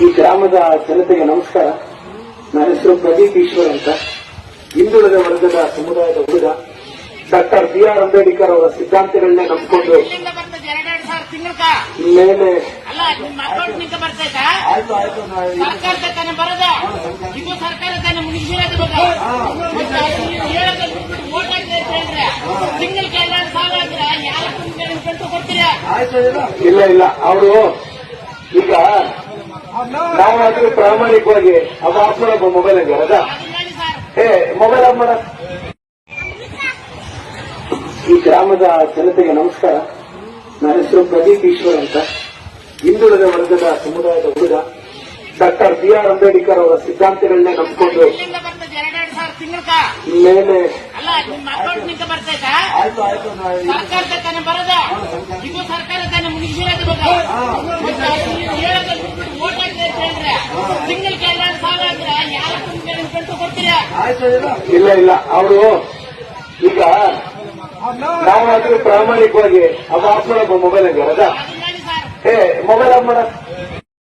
ಈ ಗ್ರಾಮದ ಜನತೆಗೆ ನಮಸ್ಕಾರ. ನನ್ನ ಹೆಸರು ಪ್ರದೀಪ್ ಈಶ್ವರ್ ಅಂತ. ಹಿಂದುಳಿದ ವರ್ಗದ ಸಮುದಾಯದ ಹುಡುಗ ಡಾಕ್ಟರ್ ಬಿ ಆರ್ ಅಂಬೇಡ್ಕರ್ ಅವರ ಸಿದ್ಧಾಂತಗಳನ್ನೇ ನಂಬಿಕೊಂಡು ಮೇಲೆ ಆಯ್ತು ಆಯ್ತು. ಇಲ್ಲ ಇಲ್ಲ. ಅವರು ಈಗ ನಾವು ಪ್ರಾಮಾಣಿಕವಾಗಿ ಅವ ಆಫ್ ಮಾಡಪ್ಪ ಮೊಬೈಲ್ ಹಂಗೆ ಸರ್ ಏ ಮೊಬೈಲ್ ಆಫ್ ಮಾಡ. ಈ ಗ್ರಾಮದ ಜನತೆಗೆ ನಮಸ್ಕಾರ. ನನ್ನ ಹೆಸರು ಪ್ರದೀಪ್ ಈಶ್ವರ್ ಅಂತ. ಹಿಂದುಳಿದ ವರ್ಗದ ಸಮುದಾಯದ ಹುಡುಗ. ಡಾಕ್ಟರ್ ಬಿ ಆರ್ ಅಂಬೇಡ್ಕರ್ ಅವರ ಸಿದ್ಧಾಂತಗಳನ್ನೇ ನಂಬಿಕೊಂಡು ಮೇಲೆ ಆಯ್ತು ಆಯ್ತು ಇಲ್ಲ? ಇಲ್ಲ ಅವರು ಈಗ ನಾವು ಅದ್ರ ಪ್ರಾಮಾಣಿಕವಾಗಿ ಅದು ಆಫ್ ಮೊಬೈಲ್ ಹಂಗೆ ಏ ಮೊಬೈಲ್ ಆಫ್ ಮಾಡ.